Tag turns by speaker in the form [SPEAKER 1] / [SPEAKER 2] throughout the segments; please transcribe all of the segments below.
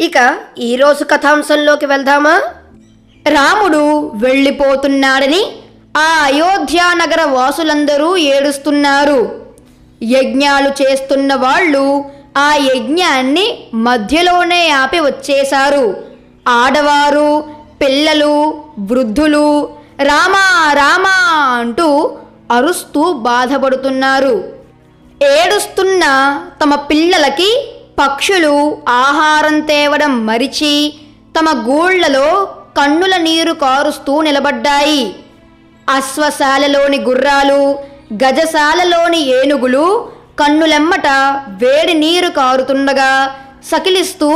[SPEAKER 1] ఇక ఈరోజు కథాంశంలోకి వెళ్దామా?
[SPEAKER 2] రాముడు వెళ్ళిపోతున్నాడని ఆ అయోధ్యానగర వాసులందరూ ఏడుస్తున్నారు. యజ్ఞాలు చేస్తున్న వాళ్ళు ఆ యజ్ఞాన్ని మధ్యలోనే ఆపి వచ్చేశారు. ఆడవారు పిల్లలు వృద్ధులు రామా రామా అంటూ అరుస్తూ బాధపడుతున్నారు. ఏడుస్తున్న తమ పిల్లలకి పక్షులు ఆహారం తేవడం మరిచి తమ గూళ్ళలో కన్నుల నీరు కారుస్తూ నిలబడ్డాయి. అశ్వశాలలోని గుర్రాలు గజశాలలోని ఏనుగులు కన్నులెమ్మట వేడి నీరు కారుతుండగా సకిలిస్తూ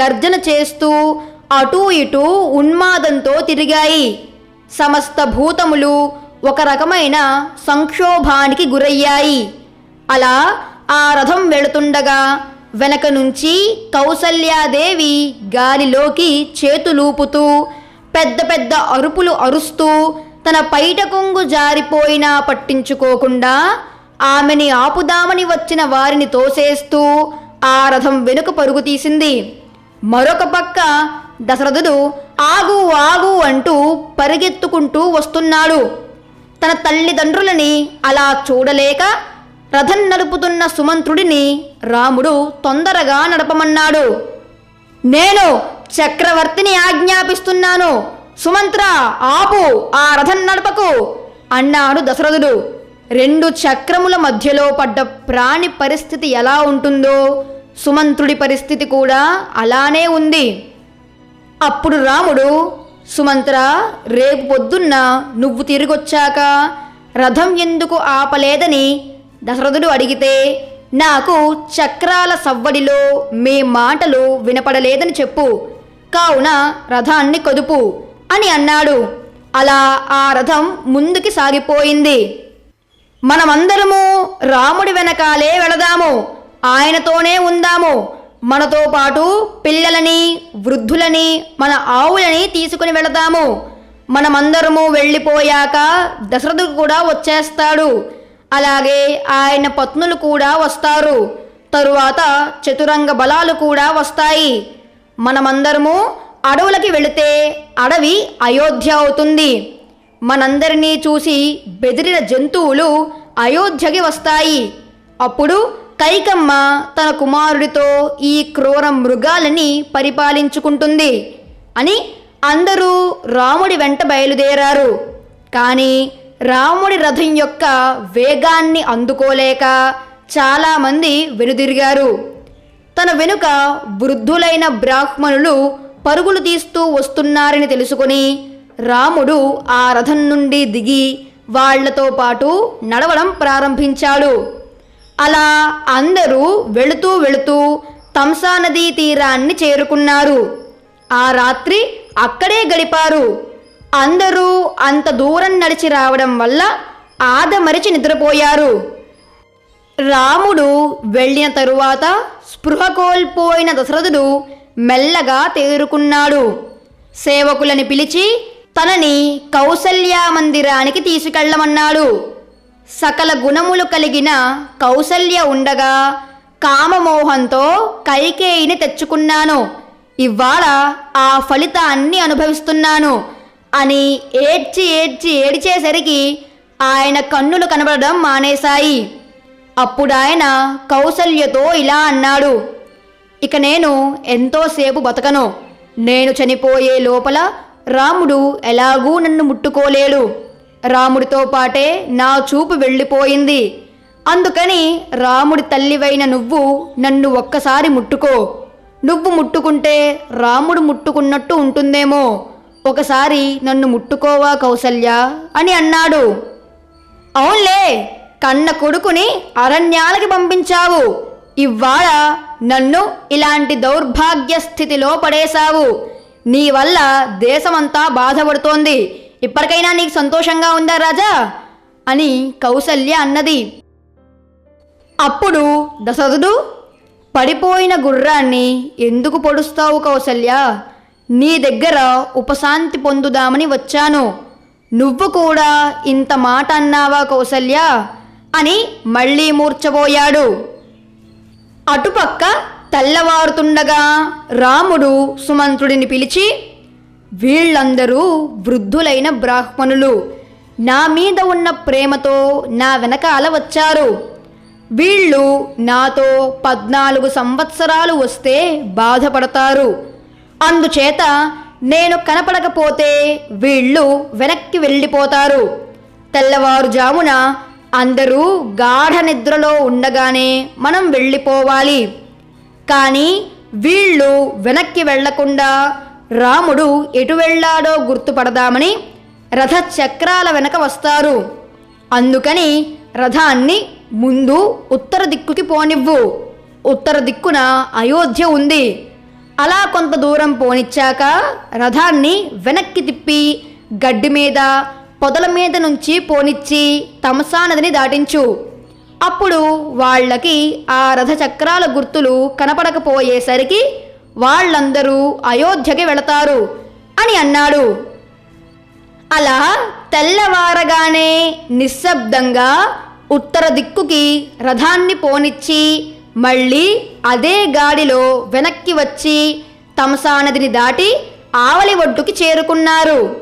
[SPEAKER 2] గర్జన చేస్తూ అటూ ఇటూ ఉన్మాదంతో తిరిగాయి. సమస్త భూతములు ఒక రకమైన సంక్షోభానికి గురయ్యాయి. అలా ఆ రథం వెళుతుండగా వెనక నుంచి కౌసల్యాదేవి గాలిలోకి చేతులూపుతూ పెద్ద పెద్ద అరుపులు అరుస్తూ తన పైట కొంగు జారిపోయినా పట్టించుకోకుండా ఆమెని ఆపుదామని వచ్చిన వారిని తోసేస్తూ ఆ రథం వెనుక పరుగు తీసింది. మరొక పక్క దశరథుడు ఆగు ఆగు అంటూ పరిగెత్తుకుంటూ వస్తున్నాడు. తన తల్లిదండ్రులని అలా చూడలేక రథం నడుపుతున్న సుమంత్రుడిని రాముడు తొందరగా నడపమన్నాడు. నేను చక్రవర్తిని ఆజ్ఞాపిస్తున్నాను. సుమంత్ర ఆపు ఆ రథం నడపకు అన్నాడు దశరథుడు. రెండు చక్రముల మధ్యలో పడ్డ ప్రాణి పరిస్థితి ఎలా ఉంటుందో సుమంత్రుడి పరిస్థితి కూడా అలానే ఉంది. అప్పుడు రాముడు సుమంత్ర రేపు పొద్దున్న నువ్వు తిరిగొచ్చాక రథం ఎందుకు ఆపలేదని దశరథుడు అడిగితే నాకు చక్రాల సవ్వడిలో మీ మాటలు వినపడలేదని చెప్పు. కావున రథాన్ని కదుపు అని అన్నాడు. అలా ఆ రథం ముందుకి సాగిపోయింది. మనమందరము రాముడి వెనకాలే వెళదాము. ఆయనతోనే ఉందాము. మనతో పాటు పిల్లలని వృద్ధులని మన ఆవులని తీసుకుని వెళదాము. మనమందరము వెళ్ళిపోయాక దశరథుడు కూడా వచ్చేస్తాడు. అలాగే ఆయన పత్నులు కూడా వస్తారు. తరువాత చతురంగ బలాలు కూడా వస్తాయి. మనమందరము అడవులకి వెళితే అడవి అయోధ్య అవుతుంది. మనందరినీ చూసి బెదిరిన జంతువులు అయోధ్యకి వస్తాయి. అప్పుడు కైకమ్మ తన కుమారుడితో ఈ క్రూర మృగాలని పరిపాలించుకుంటుంది అని అందరూ రాముడి వెంట బయలుదేరారు. కానీ రాముడి రథం యొక్క వేగాన్ని అందుకోలేక చాలామంది వెనుదిరిగారు. తన వెనుక వృద్ధులైన బ్రాహ్మణులు పరుగులు తీస్తూ వస్తున్నారని తెలుసుకొని రాముడు ఆ రథం నుండి దిగి వాళ్ళతో పాటు నడవడం ప్రారంభించాడు. అలా అందరూ వెళుతూ వెళుతూ తంసా నదీ తీరాన్ని చేరుకున్నారు. ఆ రాత్రి అక్కడే గడిపారు. అందరూ అంత దూరం నడిచి రావడం వల్ల ఆదమరిచి నిద్రపోయారు. రాముడు వెళ్ళిన తరువాత స్పృహ కోల్పోయిన దశరథుడు మెల్లగా తేరుకున్నాడు. సేవకులని పిలిచి తనని కౌసల్యా మందిరానికి తీసుకెళ్ళమన్నాడు సకల గుణములు కలిగిన కౌసల్య ఉండగా కామమోహంతో కైకేయిని తెచ్చుకున్నాను. ఇవాళ ఆ ఫలితాన్ని అనుభవిస్తున్నాను. అని ఏడ్చి ఏడ్చి ఏడిచేసరికి ఆయన కన్నులు కనబడడం మానేశాయి. అప్పుడాయన కౌసల్యతో ఇలా అన్నాడు ఇక నేను ఎంతోసేపు బతకను. నేను చనిపోయే లోపల రాముడు ఎలాగూ నన్ను ముట్టుకోలేడు. రాముడితో పాటే నా చూపు వెళ్ళిపోయింది. అందుకని రాముడి తల్లివైన నువ్వు నన్ను ఒక్కసారి ముట్టుకో. నువ్వు ముట్టుకుంటే రాముడు ముట్టుకున్నట్టు ఉంటుందేమో. ఒకసారి నన్ను ముట్టుకోవా కౌసల్య? అని అన్నాడు. అవునులే కన్న కొడుకుని అరణ్యాలకి పంపించావు. ఇవాళ నన్ను ఇలాంటి దౌర్భాగ్య స్థితిలో పడేశావు. నీ వల్ల దేశమంతా బాధపడుతోంది. ఇప్పటికైనా నీకు సంతోషంగా ఉందా రాజా? అని కౌసల్య అన్నది. అప్పుడు దశరథుడు పడిపోయిన గుర్రాన్ని ఎందుకు పొడుస్తావు కౌసల్య? నీ దగ్గర ఉపశాంతి పొందుదామని వచ్చాను. నువ్వు కూడా ఇంత మాట అన్నావా కౌసల్య? అని మళ్ళీ మూర్చబోయాడు అటుపక్క తెల్లవారుతుండగా రాముడు సుమంత్రుడిని పిలిచి వీళ్ళందరూ వృద్ధులైన బ్రాహ్మణులు. నా మీద ఉన్న ప్రేమతో నా వెనకాల వచ్చారు. వీళ్ళు నాతో పద్నాలుగు సంవత్సరాలు వస్తే బాధపడతారు. అందుచేత నేను కనపడకపోతే వీళ్ళు వెనక్కి వెళ్ళిపోతారు. తెల్లవారుజామున అందరూ గాఢ నిద్రలో ఉండగానే మనం వెళ్ళిపోవాలి. కానీ వీళ్ళు వెనక్కి వెళ్ళకుండా రాముడు ఎటు వెళ్ళాడో గుర్తుపడదామని రథ చక్రాల వెనక వస్తారు. అందుకని రథాన్ని ముందు ఉత్తర దిక్కుకి పోనివ్వు. ఉత్తర దిక్కున అయోధ్య ఉంది. అలా కొంత దూరం పోనిచ్చాక రథాన్ని వెనక్కి తిప్పి గడ్డి మీద పొదల మీద నుంచి పోనిచ్చి తమసా నదిని దాటించు. అప్పుడు వాళ్ళకి ఆ రథ చక్రాల గుర్తులు కనపడకపోయేసరికి వాళ్ళందరూ అయోధ్యకి వెళతారు అని అన్నాడు. అలా తెల్లవారగానే నిశ్శబ్దంగా ఉత్తర దిక్కుకి రథాన్ని పోనిచ్చి మళ్ళీ అదే గాడిలో వెనక్కి వచ్చి తమసా నదిని దాటి ఆవలి ఒడ్డుకి చేరుకున్నారు.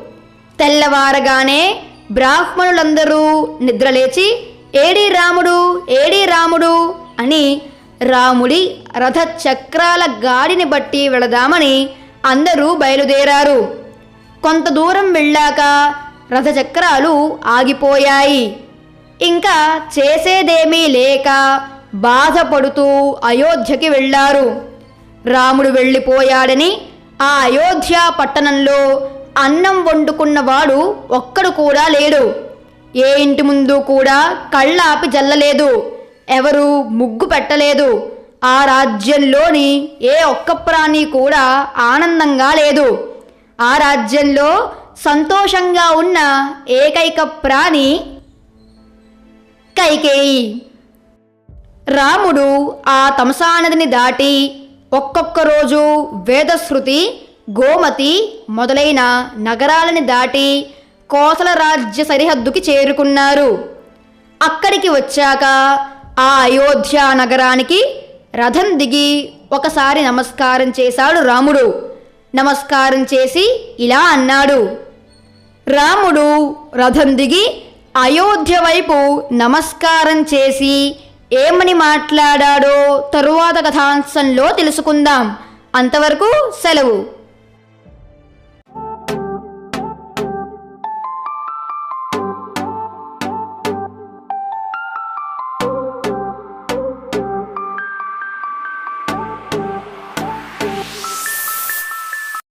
[SPEAKER 2] తెల్లవారగానే బ్రాహ్మణులందరూ నిద్రలేచి ఏడి రాముడు ఏడి రాముడు అని రాముడి రథ చక్రాల గాడిని బట్టి వెళదామని అందరూ బయలుదేరారు. కొంత దూరం వెళ్ళాక రథచక్రాలు ఆగిపోయాయి. ఇంకా చేసేదేమీ లేక బాధపడుతూ అయోధ్యకి వెళ్ళారు. రాముడు వెళ్ళిపోయాడని ఆ అయోధ్య పట్టణంలో అన్నం వండుకున్నవాడు ఒక్కడు కూడా లేడు. ఏ ఇంటి ముందు కూడా కళ్ళాపి జల్లలేదు. ఎవరు ముగ్గు పెట్టలేదు. ఆ రాజ్యంలోని ఏ ఒక్క ప్రాణి కూడా ఆనందంగా లేదు. ఆ రాజ్యంలో సంతోషంగా ఉన్న ఏకైక ప్రాణి కైకేయి. రాముడు ఆ తమసానదిని దాటి ఒక్కొక్క రోజు వేదశ్రుతి గోమతి మొదలైన నగరాలని దాటి కోసల రాజ్య సరిహద్దుకి చేరుకున్నారు. అక్కడికి వచ్చాక ఆ అయోధ్య నగరానికి రథం దిగి ఒకసారి నమస్కారం చేశాడు రాముడు. నమస్కారం చేసి ఇలా అన్నాడు. రాముడు రథం దిగి అయోధ్య వైపు నమస్కారం చేసి ఏమని మాట్లాడాడో తరువాత కథాంశంలో తెలుసుకుందాం. అంతవరకు సెలవు.